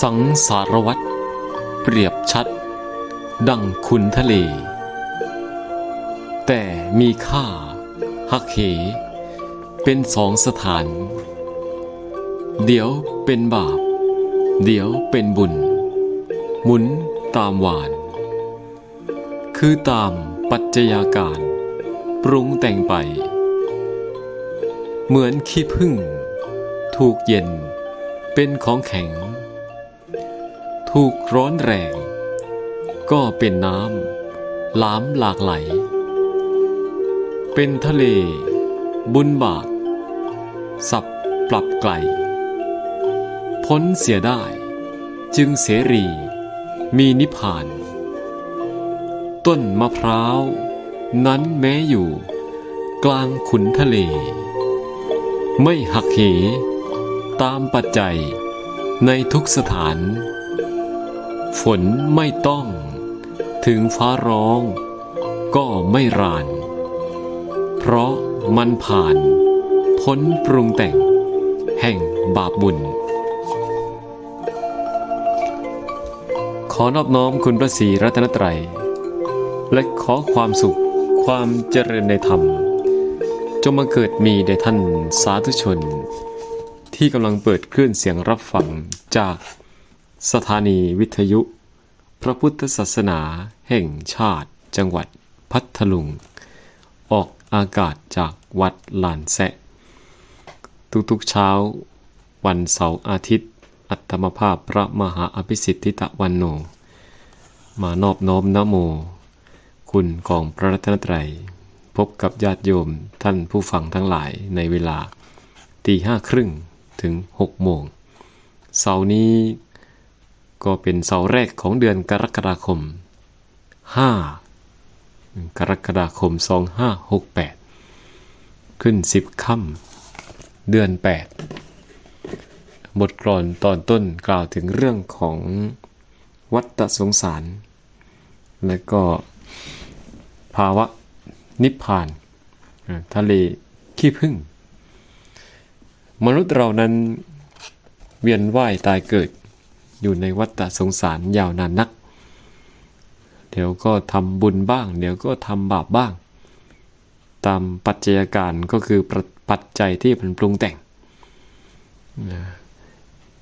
สังสารวัตรเปรียบชัด ดังคุณทะเล แต่มีค่า หักเห เป็นสองสถาน เดี๋ยวเป็นบาป เดี๋ยวเป็นบุญ หมุนตามหวาน คือตามปัจจัยาการ ปรุงแต่งไป เหมือนขี้ผึ้งถูกเย็นเป็นของแข็ง ถูกร้อนแรง ก็เป็นน้ำลามหลากไหล เป็นทะเล บุญบาปสับปรับไกล พ้นเสียได้ จึงเสรี มีนิพพาน ต้นมะพร้าว นั้นแม้อยู่ กลางขุนทะเล ไม่หักเหตามปัจจัยในทุกสถาน ฝนไม่ต้อง ถึงฟ้าร้อง ก็ไม่ราน เพราะมันผ่าน พ้นปรุงแต่ง แห่งบาปบุญ ขอนอบน้อมคุณพระศรีรัตนตรัย และขอความสุขความเจริญในธรรม จงมาเกิดมีแด่ท่านสาธุชน ที่กำลังเปิดคลื่นเสียงรับฟังจาก สถานีวิทยุ พระพุทธศาสนาแห่งชาติจังหวัดพัทลุง ออกอากาศจากวัดลานแซะทุกๆเช้า วันเสาร์อาทิตย์ อัตมภาพพระมหาอภิสิทธิตะวันโน มานอบน้อมนะโม คุณของพระรัตนตรัย พบกับญาติโยมท่านผู้ฟังทั้งหลายในเวลาตีห้าครึ่งถึงหกโมงเสาร์นี้ ก็เป็นเสาร์แรกของเดือนกรกฎาคม 5 กรกฎาคม 2568 ขึ้น 10ค่ำเดือน 8 บทกลอนตอนต้นกล่าวถึงเรื่องของวัฏสงสาร และก็ภาวะนิพพาน ทะเลขี้ผึ้งมนุษย์เรานั้นเวียนว่ายตายเกิด อยู่ในวัฏสงสารยาวนานนัก เดี๋ยวก็ทำบุญบ้าง เดี๋ยวก็ทำบาปบ้าง ตามปัจจัยการก็คือป,ปัจจัยที่มันปรุงแต่ง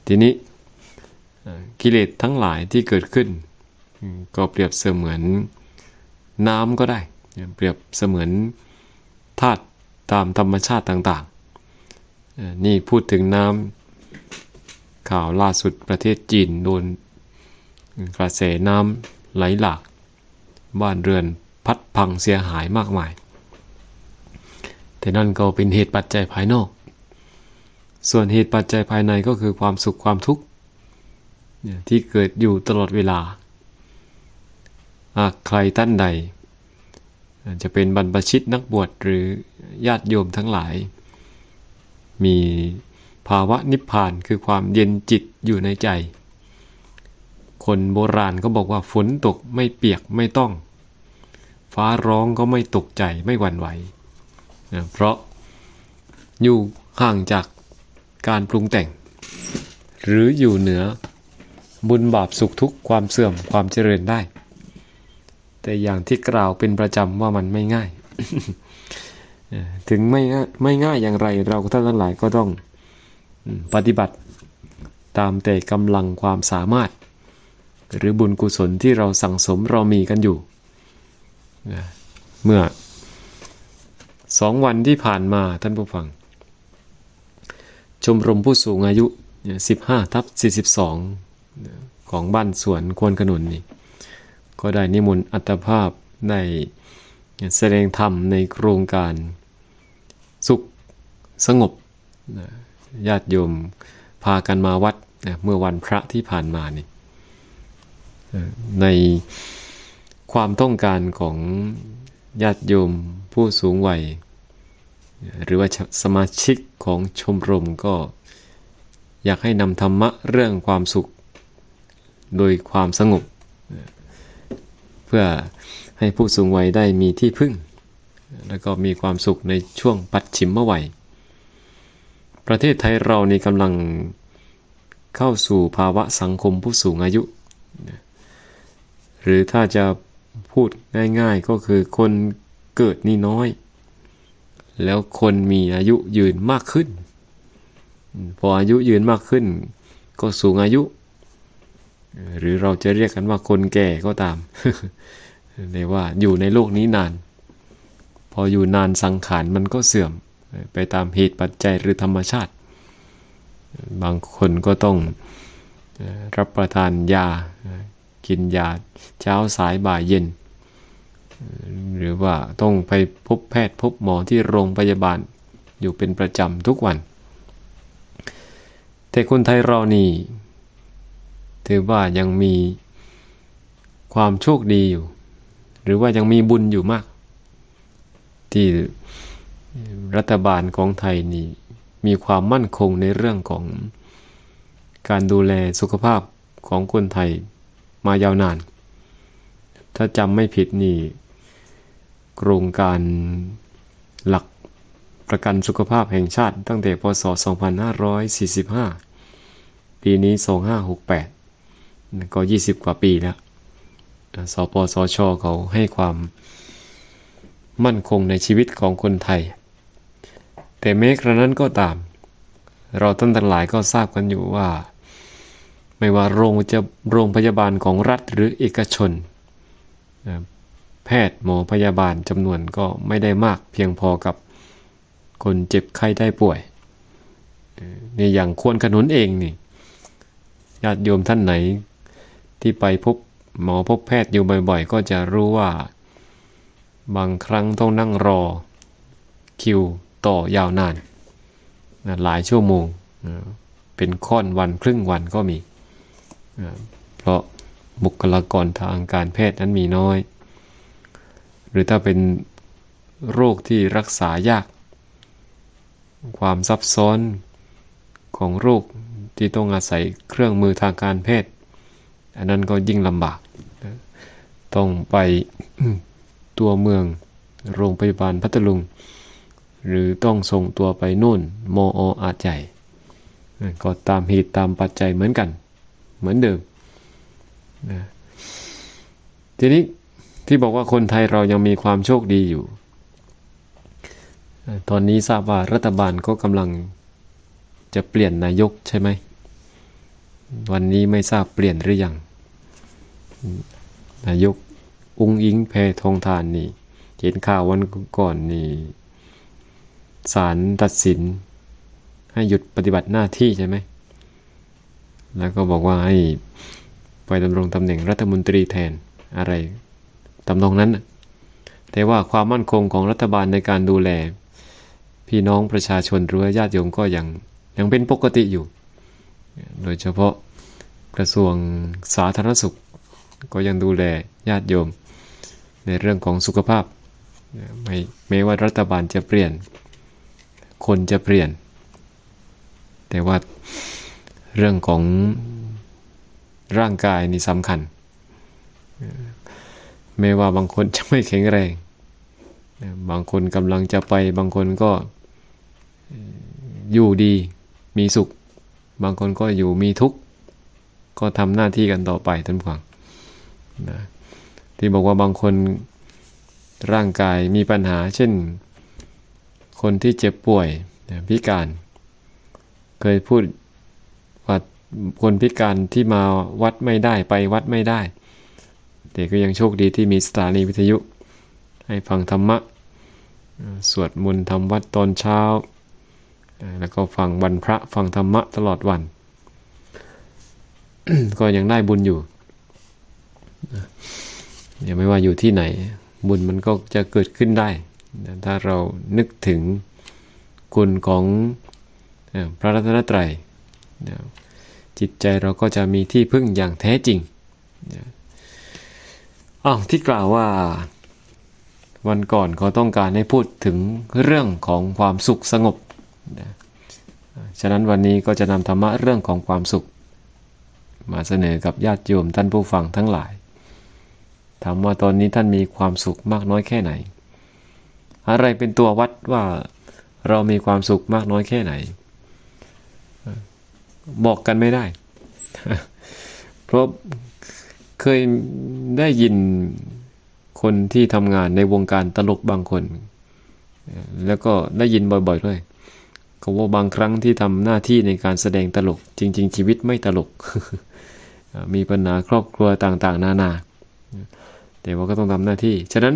ทีนี้กิเลสทั้งหลายที่เกิดขึ้น ก็เปรียบเสมือนน้ำก็ได้ เปรียบเสมือนธาตุตามธรรมชาติต่างๆ นี่พูดถึงน้ำ ข่าวล่าสุดประเทศจีนโดนกระแสน้ำไหลหลากบ้านเรือนพัดพังเสียหายมากมาย แต่นั่นก็เป็นเหตุปัจจัยภายนอก ส่วนเหตุปัจจัยภายในก็คือความสุขความทุกข์ที่เกิดอยู่ตลอดเวลา หากใครท่านใด จะเป็นบรรพชิตนักบวชหรือญาติโยมทั้งหลาย มี ภาวะนิพพานคือความเย็นจิตอยู่ในใจ คนโบราณก็บอกว่าฝนตกไม่เปียกไม่ต้อง ฟ้าร้องก็ไม่ตกใจไม่หวั่นไหวนะเพราะอยู่ห่างจากการปรุงแต่ง หรืออยู่เหนือบุญบาปสุขทุกข์ความเสื่อมความเจริญได้ แต่อย่างที่กล่าวเป็นประจำว่ามันไม่ง่าย ถึงไม่ง่ายไม่ง่ายอย่างไรเราท่านทั้งหลายก็ต้อง ปฏิบัติตามแต่กำลังความสามารถ หรือบุญกุศลที่เราสั่งสมเรามีกันอยู่ เมื่อสองวันที่ผ่านมาท่านผู้ฟัง ชมรมผู้สูงอายุสิบห้าทับสี่สิบสองของบ้านสวนควนขนุนนี่ก็ได้นิมนต์อัตภาพได้แสดงธรรมในโครงการสุขสงบนะ ญาติโยมพากันมาวัดนะเมื่อวันพระที่ผ่านมานี่ในความต้องการของญาติโยมผู้สูงวัย หรือว่าสมาชิกของชมรมก็อยากให้นำธรรมะเรื่องความสุข โดยความสงบ เพื่อให้ผู้สูงวัยได้มีที่พึ่ง แล้วก็มีความสุขในช่วงปัดฉิมวัย ประเทศไทยเรานี่กำลังเข้าสู่ภาวะสังคมผู้สูงอายุ หรือถ้าจะพูดง่ายๆก็คือคนเกิดนี่น้อย แล้วคนมีอายุยืนมากขึ้น พออายุยืนมากขึ้น ก็สูงอายุ หรือเราจะเรียกกันว่าคนแก่ก็ตามเรียกว่าอยู่ในโลกนี้นาน พออยู่นานสังขารมันก็เสื่อม ไปตามเหตุปัจจัยหรือธรรมชาติ บางคนก็ต้องรับประทานยา กินยาเช้าสายบ่ายเย็น หรือว่าต้องไปพบแพทย์พบหมอที่โรงพยาบาลอยู่เป็นประจำทุกวัน แต่คนไทยเรานี่ถือว่ายังมีความโชคดีอยู่ หรือว่ายังมีบุญอยู่มาก ที่ รัฐบาลของไทยนี่มีความมั่นคงในเรื่องของการดูแลสุขภาพของคนไทยมายาวนาน ถ้าจำไม่ผิดนี่โครงการหลักประกันสุขภาพแห่งชาติตั้งแต่พศ 2545 ปีนี้ 2568 ก็ 20 กว่าปีแล้ว สปสชเขาให้ความมั่นคงในชีวิตของคนไทย แต่แม้กระนั้นก็ตาม เราท่านทั้งหลายก็ทราบกันอยู่ว่า ไม่ว่าโรงจะโรงพยาบาลของรัฐหรือเอกชน แพทย์หมอพยาบาลจำนวนก็ไม่ได้มากเพียงพอกับคนเจ็บไข้ได้ป่วยเอ่อในอย่างควรขนุนเองนี่ญาติโยมท่านไหนที่ไปพบหมอพบแพทย์อยู่บ่อยๆ ก็จะรู้ว่า บางครั้งต้องนั่งรอคิว ต่อยาวนานนะหลายชั่วโมงเอ่อเป็นค่อนวันครึ่งวันก็มีเอ่อเพราะบุคลากรทางการแพทย์นั้นมีน้อย หรือถ้าเป็นโรคที่รักษายาก ความซับซ้อนของโรคที่ต้องอาศัยเครื่องมือทางการแพทย์ อันนั้นก็ยิ่งลำบาก ต้องไปตัวเมืองโรงพยาบาลพัทลุง หรือต้องส่งตัวไปนู่นมออาจใหญ่นะก็ตามเหตุตามปัจจัยเหมือนกัน เหมือนเดิมนะทีนี้ที่บอกว่าคนไทยเรายังมีความโชคดีอยู่ ตอนนี้ทราบว่ารัฐบาลก็กำลังจะเปลี่ยนนายกใช่ไหม วันนี้ไม่ทราบเปลี่ยนหรือยัง นายก อุ้งอิงแพทองทานนี่ เห็นข่าววันก่อนนี่ ศาลตัดสิน ให้หยุดปฏิบัติหน้าที่ใช่ไหม แล้วก็บอกว่าให้ไปดำรงตำแหน่งรัฐมนตรีแทนอะไรตำนองนั้น แต่ว่าความมั่นคงของรัฐบาลในการดูแล พี่น้องประชาชนหรือญาติโยมก็ยังยังเป็นปกติอยู่ โดยเฉพาะกระทรวงสาธารณสุข ก็ยังดูแลญาติโยม ในเรื่องของสุขภาพไม่แม้ว่ารัฐบาลจะเปลี่ยน คนจะเปลี่ยน แต่ว่าเรื่องของร่างกายนี่สำคัญแม้ว่าบางคนจะไม่แข็งแรง บางคนกำลังจะไป บางคนก็อยู่ดีมีสุข บางคนก็อยู่มีทุกข์ ก็ทำหน้าที่กันต่อไปท่านผู้ฟังนะที่บอกว่าบางคนร่างกายมีปัญหาเช่น คนที่เจ็บป่วยพิการ เคยพูดว่าคนพิการที่มาวัดไม่ได้ไปวัดไม่ได้ แต่ก็ยังโชคดีที่มีสถานีวิทยุ ให้ฟังธรรมะ สวดมนต์ทำวัดตอนเช้า แล้วก็ฟังวันพระฟังธรรมะตลอดวัน ก็ยังได้บุญอยู่อย่าไม่ว่าอยู่ที่ไหน บุญมันก็จะเกิดขึ้นได้ ถ้าเรานึกถึงคุณของพระรัตนตรัยจิตใจเราก็จะมีที่พึ่งอย่างแท้จริงอ้าวที่กล่าวว่าวันก่อนเขาต้องการให้พูดถึงเรื่องของความสุขสงบนะฉะนั้นวันนี้ก็จะนำธรรมะเรื่องของความสุข มาเสนอกับญาติโยมท่านผู้ฟังทั้งหลาย ถามว่าตอนนี้ท่านมีความสุขมากน้อยแค่ไหน อะไรเป็นตัววัดว่าเรามีความสุขมากน้อยแค่ไหน บอกกันไม่ได้ เพราะเคยได้ยินคนที่ทำงานในวงการตลกบางคน แล้วก็ได้ยินบ่อยๆด้วยเขาว่าบางครั้งที่ทำหน้าที่ในการแสดงตลก จริง ๆ ชีวิตไม่ตลก มีปัญหาครอบครัวต่างๆ นานา แต่ว่าก็ต้องทำหน้าที่ ฉะนั้น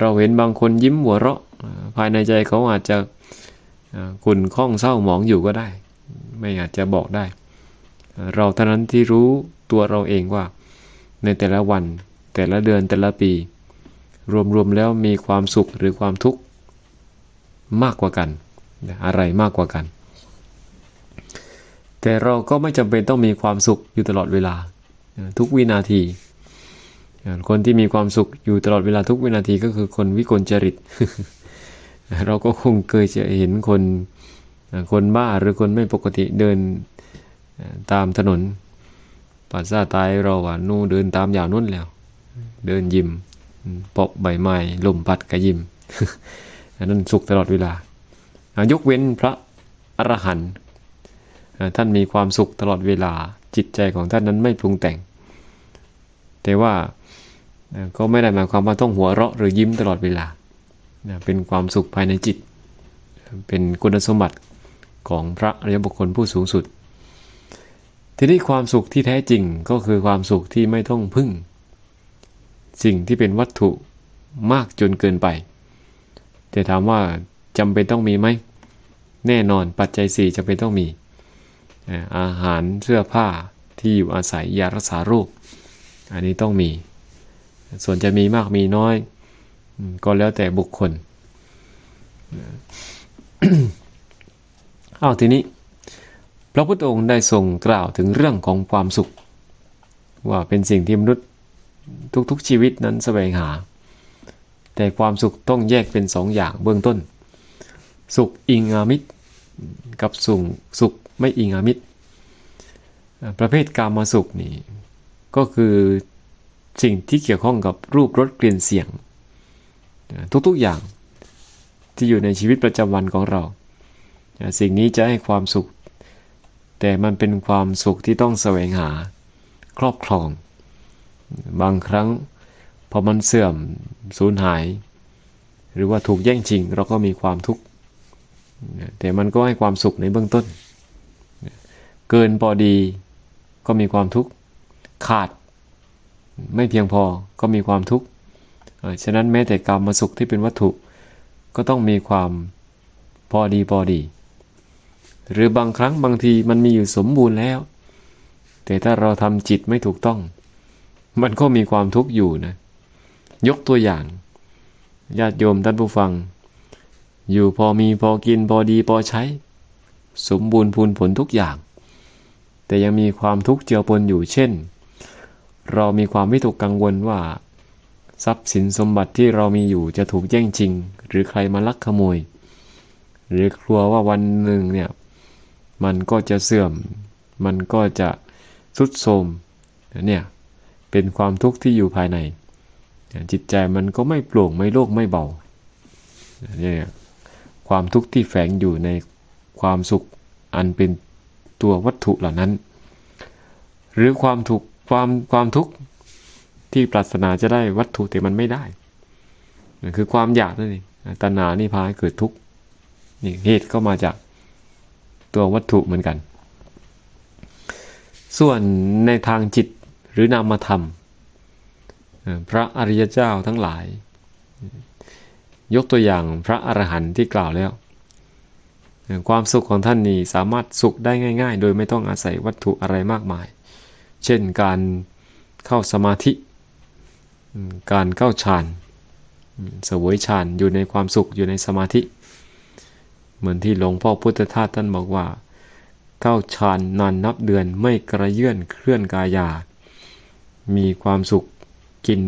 เราเห็นบางคนยิ้มหัวเราะ ภายในใจเขาอาจจะขุ่นข้องเศร้าหมองอยู่ก็ได้ ไม่อาจจะบอกได้ เราเท่านั้นที่รู้ตัวเราเองว่า ในแต่ละวัน แต่ละเดือนแต่ละปี รวมๆแล้วมีความสุขหรือความทุกข์มากกว่ากัน อะไรมากกว่ากัน แต่เราก็ไม่จำเป็นต้องมีความสุขอยู่ตลอดเวลา ทุกวินาที คนที่มีความสุขอยู่ตลอดเวลาทุกวินาทีก็คือคนวิกลจริต เราก็คงเคยจะเห็นคนคนบ้าหรือคนไม่ปกติเดินตามถนนปัสสาตายเราว่านู่เดินตามอย่างนู้นแล้ว เดินยิมปอบใบไม้ลมพัดกระยิมอันนั้นสุขตลอดเวลายกเว้นพระอรหันต์ท่านมีความสุขตลอดเวลาจิตใจของท่านนั้นไม่ปรุงแต่ง แต่ว่า ก็ไม่ได้หมายความว่าต้องหัวเราะหรือยิ้มตลอดเวลา เป็นความสุขภายในจิต เป็นคุณสมบัติของพระอริยบุคคลผู้สูงสุด ทีนี้ความสุขที่แท้จริงก็คือความสุขที่ไม่ต้องพึ่ง สิ่งที่เป็นวัตถุมากจนเกินไป แต่ถามว่าจำเป็นต้องมีไหม แน่นอนปัจจัยสี่จำเป็นต้องมี อาหารเสื้อผ้าที่อยู่อาศัยยารักษาโรค อันนี้ต้องมี ส่วนจะมีมากมีน้อย ก็แล้วแต่บุคคลอ้าวทีนี้ พระพุทธองค์ได้ทรงกล่าวถึงเรื่องของความสุข ว่าเป็นสิ่งที่มนุษย์ทุกๆชีวิตนั้นแสวงหา แต่ความสุขต้องแยกเป็นสองอย่างเบื้องต้น สุขอิงอามิตร กับสุขสุขไม่อิงอามิตร ประเภทกามาสุขนี่ก็คือ สิ่งที่เกี่ยวข้องกับรูปรสกลิ่นเสียง ทุกๆอย่างที่อยู่ในชีวิตประจำวันของเรา สิ่งนี้จะให้ความสุข แต่มันเป็นความสุขที่ต้องแสวงหาครอบครอง บางครั้งพอมันเสื่อมสูญหาย หรือว่าถูกแย่งชิงเราก็มีความทุกข์แต่มันก็ให้ความสุขในเบื้องต้น เกินพอดีก็มีความทุกข์ ขาด ไม่เพียงพอก็มีความทุกข์ฉะนั้นแม้แต่กรรมมาสุขที่เป็นวัตถุ ก็ต้องมีความพอดีพอดี หรือบางครั้งบางทีมันมีอยู่สมบูรณ์แล้ว แต่ถ้าเราทำจิตไม่ถูกต้อง มันก็มีความทุกข์อยู่นะ ยกตัวอย่างญาติโยมท่านผู้ฟัง อยู่พอมีพอกินพอดีพอใช้ สมบูรณ์พูนผลทุกอย่าง แต่ยังมีความทุกข์เจือปนอยู่เช่น เรามีความวิตกกังวลว่า ทรัพย์สินสมบัติที่เรามีอยู่จะถูกแย่งชิง หรือใครมาลักขโมย หรือกลัวว่าวันหนึ่งเนี่ยมันก็จะเสื่อม มันก็จะสุดโทรมเนี่ยเป็นความทุกข์ที่อยู่ภายใน จิตใจมันก็ไม่โปร่งไม่โล่งไม่เบาเนี่ยความทุกข์ที่แฝงอยู่ในความสุขอันเป็นตัววัตถุเหล่านั้น หรือความทุกข์ ความความทุกข์ที่ปรารถนาจะได้วัตถุแต่มันไม่ได้นั่นคือความอยากนั่นเองตัณหานี่พาให้เกิดทุกข์นี่เหตุก็มาจากตัววัตถุเหมือนกัน ส่วนในทางจิตหรือนามธรรม พระอริยเจ้าทั้งหลาย ยกตัวอย่างพระอรหันต์ที่กล่าวแล้ว ความสุขของท่านนี่สามารถสุขได้ง่าย ๆ โดยไม่ต้องอาศัยวัตถุอะไรมากมาย เช่นการเข้าสมาธิ การเข้าฌานสวยฌานอยู่ในความสุขอยู่ในสมาธิ เหมือนที่หลวงพ่อพุทธทาสท่านบอกว่า เข้าฌานนานนับเดือนไม่กระเยื่อนเคลื่อนกายา มีความสุขกิน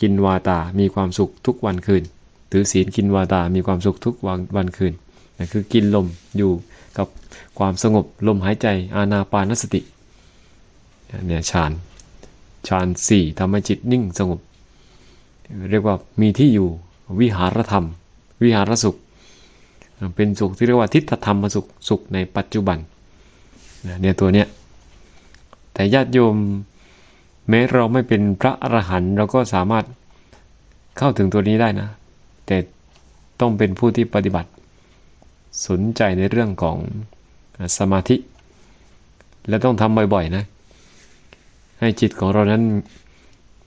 กินวาตา มีความสุขทุกวันคืน ถือศีลกินวาตา มีความสุขทุกวันวันคืนนั่นคือกินลมอยู่กับความสงบลมหายใจอานาปานสติ เนี่ยฌานฌานสี่ทำให้จิตนิ่งสงบ เรียกว่ามีที่อยู่วิหารธรรม วิหารสุข เป็นสุขที่เรียกว่าทิฏฐธรรมสุขสุขในปัจจุบันเนี่ยตัวเนี้ยแต่ญาติโยมแม้เราไม่เป็นพระอรหันต์เราก็สามารถเข้าถึงตัวนี้ได้นะ แต่ต้องเป็นผู้ที่ปฏิบัติ สนใจในเรื่องของสมาธิ และต้องทำบ่อยๆนะ ให้จิตของเรานั้น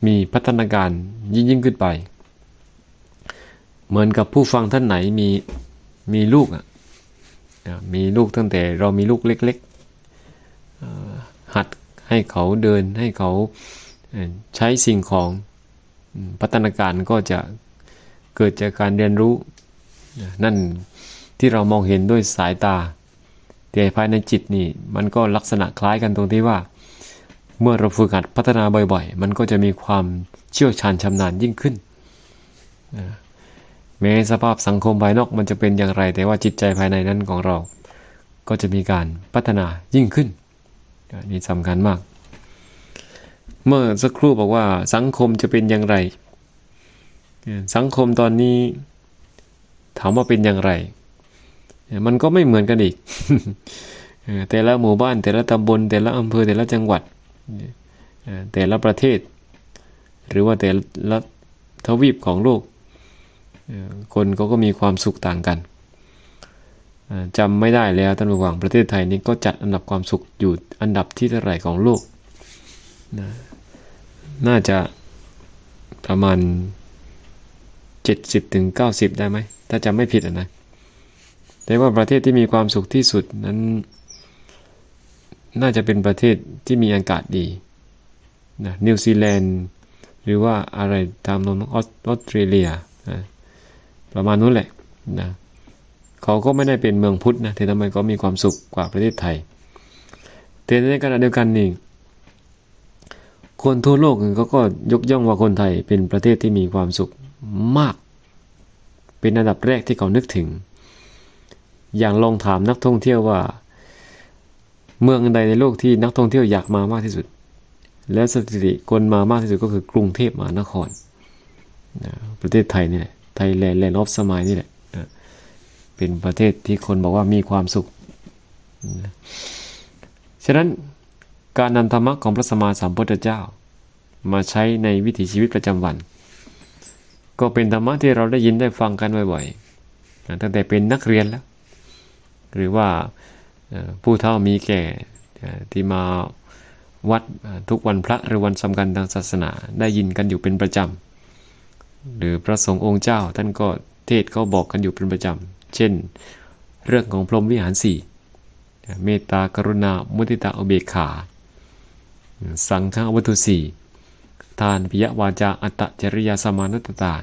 มีพัฒนาการยิ่งยิ่งขึ้นไป เหมือนกับผู้ฟังท่านไหนมีมีลูกอะมีลูกตั้งแต่เรามีลูกเล็กๆหัดให้เขาเดินให้เขาใช้สิ่งของพัฒนาการก็จะเกิดจากการเรียนรู้ นั่นที่เรามองเห็นด้วยสายตาแต่ภายในจิตนี่ มันก็ลักษณะคล้ายกันตรงที่ว่า เมื่อเราฝึกหัดพัฒนาบ่อยๆ มันก็จะมีความเชี่ยวชาญชำนาญยิ่งขึ้นนะแม้สภาพสังคมภายนอกมันจะเป็นอย่างไร แต่ว่าจิตใจภายในนั้นของเรา ก็จะมีการพัฒนายิ่งขึ้นอันนี่สำคัญมาก เมื่อสักครู่บอกว่าสังคมจะเป็นอย่างไร สังคมตอนนี้ถามว่าเป็นอย่างไร มันก็ไม่เหมือนกันอีกแต่ละหมู่บ้านแต่ละตำบลแต่ละอำเภอแต่ละจังหวัด แต่ละประเทศ หรือว่าแต่ละทวีปของโลก คนเขาก็มีความสุขต่างกันจำไม่ได้แล้วท่านผู้ฟังประเทศไทยนี้ก็จัดอันดับความสุขอยู่อันดับที่เท่าไหร่ของโลกนะน่าจะประมาณ 70ถึง90 ได้ไหม ถ้าจำไม่ผิดอะนะแต่ว่าประเทศที่มีความสุขที่สุดนั้น น่าจะเป็นประเทศที่มีอากาศดีนะนิวซีแลนด์หรือว่าอะไรตามนมออสออสเตรเลียนะประมาณนู้นแหละนะเขาก็ไม่ได้เป็นเมืองพุทธนะแต่ทำไมก็มีความสุขกว่าประเทศไทยแต่ในขณะเดียวกันนี่คนทั่วโลกเขาก็ยกย่องว่าคนไทยเป็นประเทศที่มีความสุขมาก เป็นอันดับแรกที่เขานึกถึง อย่างลองถามนักท่องเที่ยวว่า เมืองใดในโลกที่นักท่องเที่ยวอยากมามากที่สุด แล้วสถิติคนมามากที่สุดก็คือกรุงเทพมหานครนะประเทศไทยนี่แหละไทยแลนด์แลนด์ออฟสมัยนี่แหละนะเป็นประเทศที่คนบอกว่ามีความสุขนะฉะนั้นการนำธรรมะของพระสัมมาสัมพุทธเจ้า มาใช้ในวิถีชีวิตประจำวัน ก็เป็นธรรมะที่เราได้ยินได้ฟังกันบ่อยๆตั้งแต่เป็นนักเรียนแล้ว หรือว่า ผู้เฒ่ามีแก่ที่มาวัดทุกวันพระหรือวันสำคัญทางศาสนาได้ยินกันอยู่เป็นประจำ หรือพระสงฆ์องค์เจ้าท่านก็เทศน์เขาบอกกันอยู่เป็นประจำ เช่น เรื่องของพรหมวิหารสี่เมตตากรุณา มุทิตาอุเบกขา สังฆวัตถุสี่ทานปิยวาจาอัตตจริยาสมานุตตา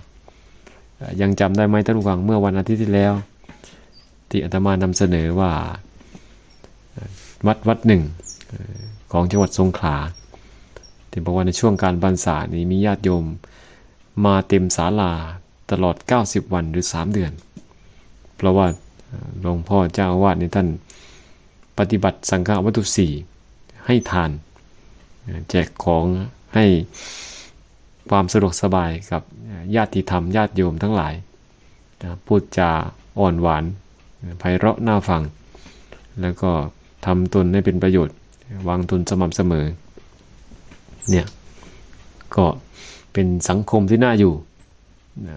ยังจำได้ไหมท่านผู้ฟังเมื่อวันอาทิตย์ที่แล้ว ที่อาตมานำเสนอว่า วัดวัดหนึ่งของจังหวัดสงขลาที่บอกว่าในช่วงการบรรษานี้มีญาติโยมมาเต็มศาลาตลอด 90 วันหรือ 3 เดือน เพราะว่าหลวงพ่อเจ้าอาวาสในท่านปฏิบัติสังฆวัตถุสี่ให้ทาน แจกของให้ความสะดวกสบายกับญาติธรรมญาติโยมทั้งหลาย พูดจาอ่อนหวานไพเราะน่าฟัง แล้วก็ ทำตนให้เป็นประโยชน์ วางตนสม่ำเสมอ เนี่ย ก็เป็นสังคมที่น่าอยู่นะ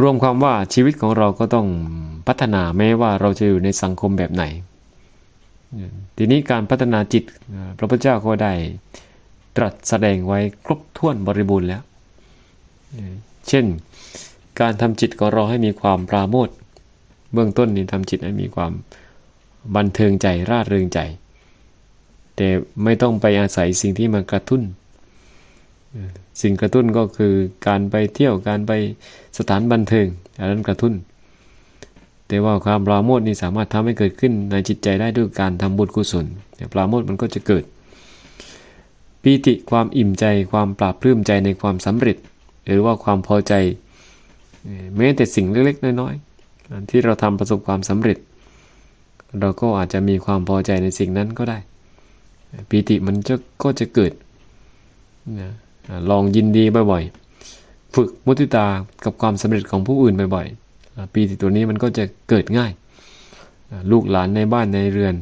รวมความว่าชีวิตของเราก็ต้องพัฒนาแม้ว่าเราจะอยู่ในสังคมแบบไหน ทีนี้การพัฒนาจิตพระพุทธเจ้าก็ได้ตรัสแสดงไว้ครบถ้วนบริบูรณ์แล้ว เช่น การทำจิตของเราให้มีความปราโมทเบื้องต้นนี่ทำจิตให้มีความ บันเทิงใจร่าเริงใจ แต่ไม่ต้องไปอาศัยสิ่งที่มากระตุ้น สิ่งกระตุ้นก็คือการไปเที่ยวการไปสถานบันเทิงอันนั้นกระตุ้น แต่ว่าความปราโมทนี่สามารถทำให้เกิดขึ้นในจิตใจได้ด้วยการทำบุญกุศลปราโมทมันก็จะเกิดปีติความอิ่มใจความปราบปลื้มใจในความสำเร็จ หรือว่าความพอใจเอ่อแม้แต่สิ่งเล็กๆน้อยๆที่เราทำประสบความสำเร็จ เราก็อาจจะมีความพอใจในสิ่งนั้นก็ได้ปีติมันจะก็จะเกิดนะลองยินดีบ่อยๆ ฝึกมุติตากับความสำเร็จของผู้อื่นบ่อยๆปีติตัวนี้มันก็จะเกิดง่าย ลูกหลานในบ้านในเรือน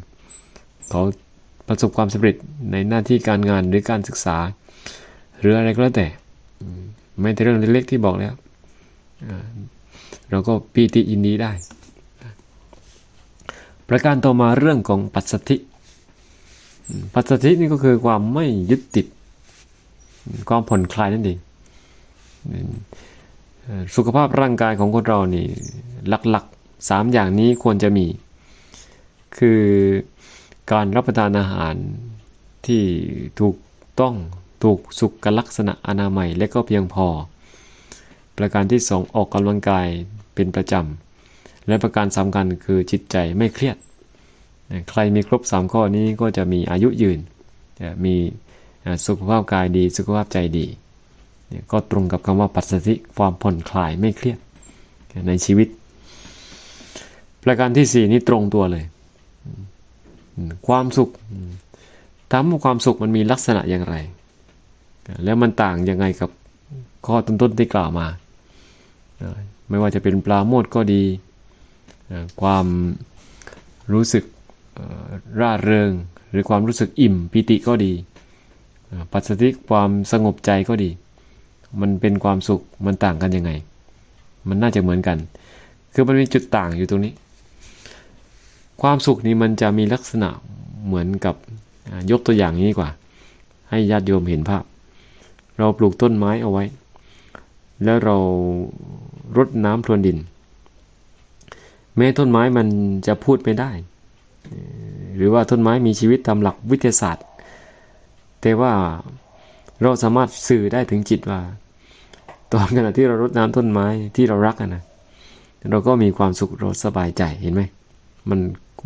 เขาประสบความสำเร็จในหน้าที่การงานหรือการศึกษา หรืออะไรก็แล้วแต่ไม่แต่เรื่องเล็กๆที่บอกแล้วเราก็ปีติยินดีได้ ประการต่อมาเรื่องของปัสสธิ ปัสสธินี่ก็คือความไม่ยึดติด ความผ่อนคลายนั่นเอง สุขภาพร่างกายของคนเรานี่หลักๆสามอย่างนี้ควรจะมี คือการรับประทานอาหารที่ถูกต้องถูกสุขลักษณะอนามัยและก็เพียงพอ ประการที่สองออกกำลังกายเป็นประจำ และประการสำคัญคือจิตใจไม่เครียด ใครมีครบ 3 ข้อนี้ก็จะมีอายุยืน มีสุขภาพกายดีสุขภาพใจดี ก็ตรงกับคำว่าปัสสติความผ่อนคลายไม่เครียดในชีวิต ประการที่ 4 นี้ตรงตัวเลย ความสุขถามว่าความสุขมันมีลักษณะอย่างไร แล้วมันต่างยังไงกับข้อต้นๆที่กล่าวมา ไม่ว่าจะเป็นปลาโมดก็ดี ความรู้สึกร่าเริง หรือความรู้สึกอิ่มปิติก็ดีปัสสติความสงบใจก็ดี มันเป็นความสุขมันต่างกันยังไง มันน่าจะเหมือนกัน คือมันมีจุดต่างอยู่ตรงนี้ ความสุขนี้มันจะมีลักษณะเหมือนกับยกตัวอย่างนี้ดีกว่า ให้ญาติโยมเห็นภาพ เราปลูกต้นไม้เอาไว้ แล้วเรารดน้ำพรวนดิน แม้ต้นไม้มันจะพูดไม่ได้ หรือว่าต้นไม้มีชีวิตตามหลักวิทยาศาสตร์ แต่ว่าเราสามารถสื่อได้ถึงจิตว่า ตอนขณะที่เรารดน้ำต้นไม้ที่เรารักนะเราก็มีความสุขเราสบายใจเห็นไหมมัน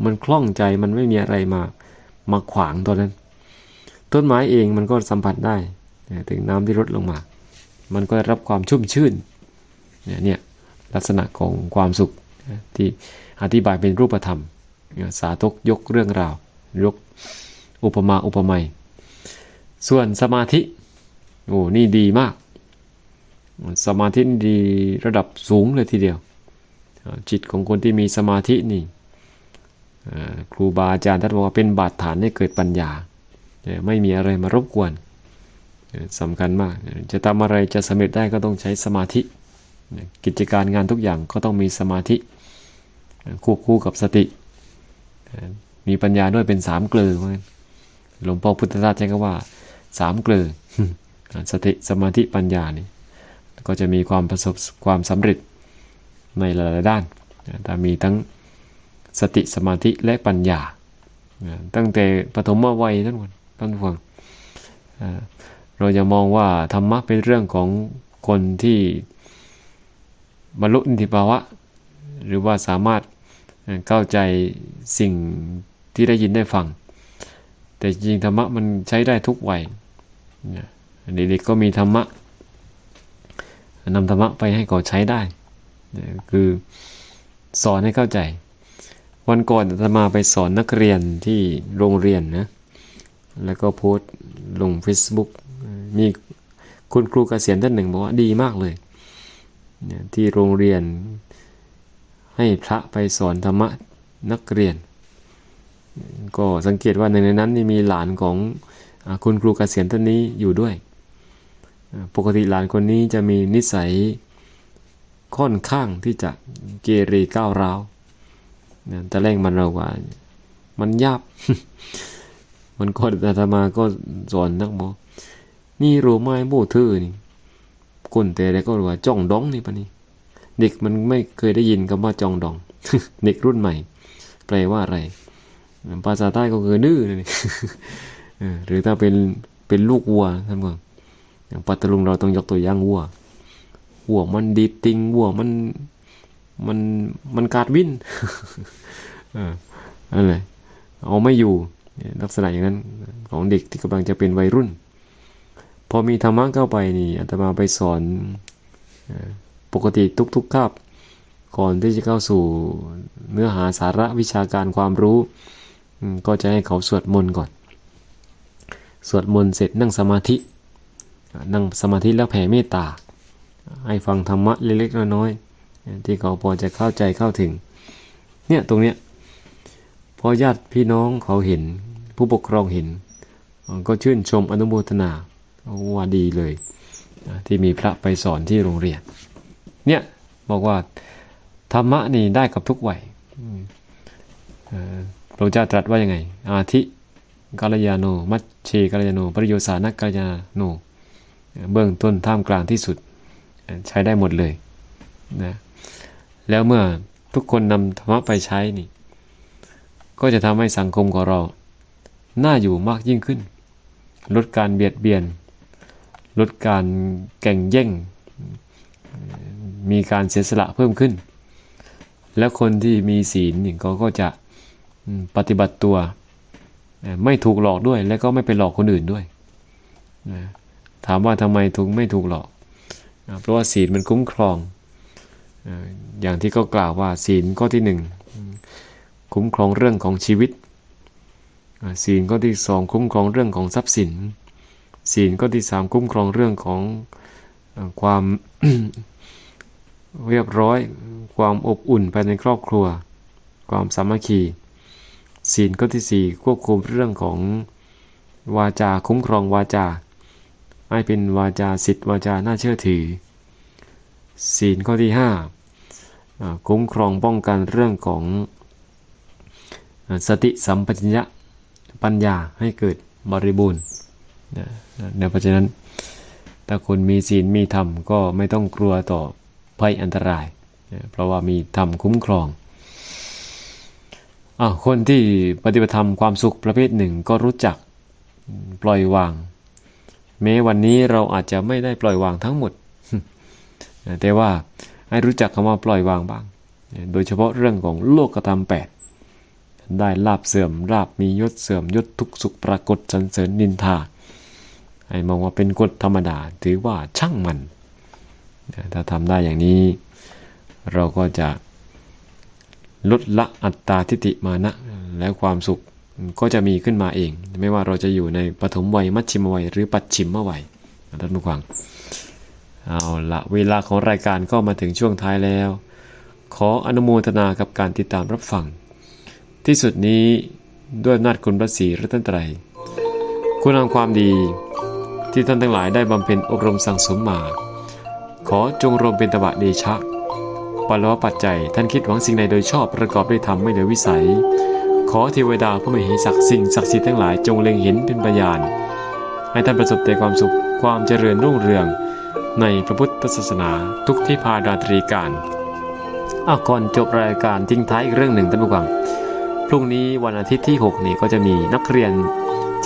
มันคล่องใจมันไม่มีอะไรมามาขวางตอนนั้น ต้นไม้เองมันก็สัมผัสได้ถึงน้ำที่รดลงมา มันก็รับความชุ่มชื่นเนี่ยเนี่ยลักษณะของความสุข ที่อธิบายเป็นรูปธรรม สาธกยกเรื่องราว ยกอุปมาอุปไมยส่วนสมาธิ โอ้ นี่ดีมาก สมาธินี่ดีระดับสูงเลยทีเดียว จิตของคนที่มีสมาธินี่ครูบาอาจารย์ท่านบอกว่าเป็นบาดฐานให้เกิดปัญญา ไม่มีอะไรมารบกวนสำคัญมาก จะทำอะไรจะสำเร็จได้ก็ต้องใช้สมาธิ กิจการงานทุกอย่างก็ต้องมีสมาธิคู่คู่กับสติ มีปัญญาด้วยเป็นสามเกลือหมือนกันหลวงพ่อพุทธทาสใช้คำว่าสามเกลือสติสมาธิปัญญานี่ก็จะมีความประสบความสำเร็จในหลายๆด้านแต่มีทั้งสติสมาธิและปัญญา ตั้งแต่ปฐมวัยท่านคนท่านฟังเราจะมองว่าธรรมะเป็นเรื่องของคนที่ บรรลุนิติภาวะ หรือว่าสามารถเข้าใจสิ่งที่ได้ยินได้ฟัง แต่จริงธรรมะมันใช้ได้ทุกวัยเด็กๆก็มีธรรมะนำธรรมะไปให้เขาใช้ได้ คือสอนให้เข้าใจ วันก่อนอาตมาไปสอนนักเรียนที่โรงเรียนนะ แล้วก็โพสต์ลง Facebook มีคุณครูเกษียณท่านหนึ่งบอกว่าดีมากเลย ที่โรงเรียนให้พระไปสอนธรรมะนักเรียน ก็สังเกตว่าในนั้นนี่มีหลานของคุณครูเกษียณท่านนี้อยู่ด้วย ปกติหลานคนนี้จะมีนิสัยค่อนข้างที่จะเกเรก้าวร้าวแต่แรกมันเราว่า มันยาบมันก็อาตมาก็สอนนักบอกนี่รู้ไหมโบเธอนี่ คนแต่แล้วก็รู้ว่าจ้องดองนี่ปะนี่เด็กมันไม่เคยได้ยินคำว่าจ้องดอง เด็กรุ่นใหม่ แปลว่าอะไร ภาษาใต้ก็คือดื้อนี่เออหรือถ้าเป็นเป็นลูกวัวท่านผู้อย่างปัตตลุงเราต้องยกตัวอย่างวัววัวมันดีติงวัวมันมันมันกาดวินเออนั่นเอาไม่อยู่ลักษณะอย่างนั้นของเด็กที่กำลังจะเป็นวัยรุ่น อมีธรรมะเข้าไปนี่อาตมาไปสอนปกติทุกๆคาบก่อนที่จะเข้าสู่เนื้อหาสาระวิชาการความรู้ ก็จะให้เขาสวดมนต์ก่อน สวดมนต์เสร็จนั่งสมาธิ นั่งสมาธิแล้วแผ่เมตตา ให้ฟังธรรมะเล็กๆน้อยๆที่เขาพอจะเข้าใจเข้าถึง เนี่ยตรงเนี้ยพอญาติพี่น้องเขาเห็นผู้ปกครองเห็น ก็ชื่นชมอนุโมทนา ว่าดีเลยนะที่มีพระไปสอนที่โรงเรียน เนี่ยบอกว่าธรรมะนี่ได้กับทุกวัยพระเจ้าตรัสว่ายังไง อาทิกาลยาโน มัชเชกาลยาโน ปริโยสานักกาลยาโน เบื้องต้นท่ามกลางที่สุดใช้ได้หมดเลยนะแล้วเมื่อทุกคนนำธรรมะไปใช้นี่ ก็จะทำให้สังคมของเรา น่าอยู่มากยิ่งขึ้น ลดการเบียดเบียน ลดการแก่งแย่ง มีการเสียสละเพิ่มขึ้น แล้วคนที่มีศีลนี่ก็ก็จะปฏิบัติตัว ไม่ถูกหลอกด้วย และก็ไม่ไปหลอกคนอื่นด้วยถามว่าทำไมถูกไม่ถูกหลอก เพราะว่าศีลมันคุ้มครอง อย่างที่เขากล่าวว่าศีลข้อที่หนึ่งคุ้มครองเรื่องของชีวิต ศีลข้อที่สองคุ้มครองเรื่องของทรัพย์สิน ศีลข้อที่สามคุ้มครองเรื่องของความเรียบร้อย ความอบอุ่นภายในครอบครัว ความสามัคคีศีลข้อที่สี่ควบคุมเรื่องของวาจาคุ้มครองวาจา ให้เป็นวาจาสิทธิ์วาจาน่าเชื่อถือ ศีลข้อที่ห้าคุ้มครองป้องกันเรื่องของสติสัมปชัญญะปัญญาให้เกิดบริบูรณ์ นะนะเพราะฉะนั้นถ้าคนมีศีลมีธรรมก็ไม่ต้องกลัวต่อภัยอันตรายนะเพราะว่ามีธรรมคุ้มครองอคนที่ปฏิบัติธรรมความสุขประเภทหนึ่งก็รู้จักปล่อยวาง แม้วันนี้เราอาจจะไม่ได้ปล่อยวางทั้งหมด แต่ว่าให้รู้จักคำว่าปล่อยวางบ้าง โดยเฉพาะเรื่องของโลกธรรมแปดได้ลาบเสื่อมลาบมียศเสื่อมยศทุกสุขปรากฏสรรเสริญนินทา ให้มองว่าเป็นกฎธรรมดาถือว่าช่างมันถ้าทำได้อย่างนี้ เราก็จะลดละอัตตาทิฏฐิมานะ และความสุขก็จะมีขึ้นมาเอง ไม่ว่าเราจะอยู่ในปฐมวัยมัชชิมวัย หรือปัจฉิมวัยท่านผู้ฟังเอาละเวลาของรายการก็มาถึงช่วงท้ายแล้ว ขออนุโมทนากับการติดตามรับฟัง ที่สุดนี้ด้วยนาจคุณพระศรีรัตนตรัย คุณงามความดี ที่ท่านทั้งหลายได้บำเพ็ญอบรมสั่งสมมา ขอจงรวมเป็นตบะเดชะปัลวปัจจัยท่านคิดหวังสิ่งใดโดยชอบประกอบด้วยธรรมไม่เหลือวิสัย ขอเทวดาผู้ไม่เห็นศักสิ่งศักดิ์สิทธิ์ทั้งหลายจงเล็งเห็นเป็นพยานให้ท่านประสบแต่ความสุขความเจริญรุ่งเรืองในพระพุทธศาสนาทุกที่พาดาตรีการอาก่อนจบรายการทิ้งท้ายอีกเรื่องหนึ่งท่านผู้ฟัง พรุ่งนี้วันอาทิตย์ที่ 6 นี้ก็จะมีนักเรียน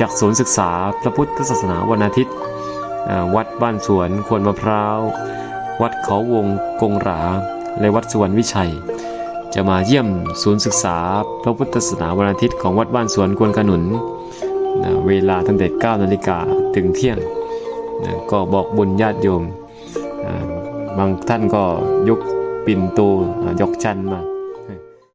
จากศูนย์ศึกษาพระพุทธศาสนาวันอาทิตย์ วัดบ้านสวนควนมะพร้าว วัดเขาวงกงหรา และวัดสุวรรณวิชัย จะมาเยี่ยมศูนย์ศึกษาพระพุทธศาสนาวันอาทิตย์ของวัดบ้านสวนควนขนุน เวลาตั้งแต่9นาฬิกาถึงเที่ยง ก็บอกบุญญาติโยม บางท่านก็ยกปิ่นโตยกชันมา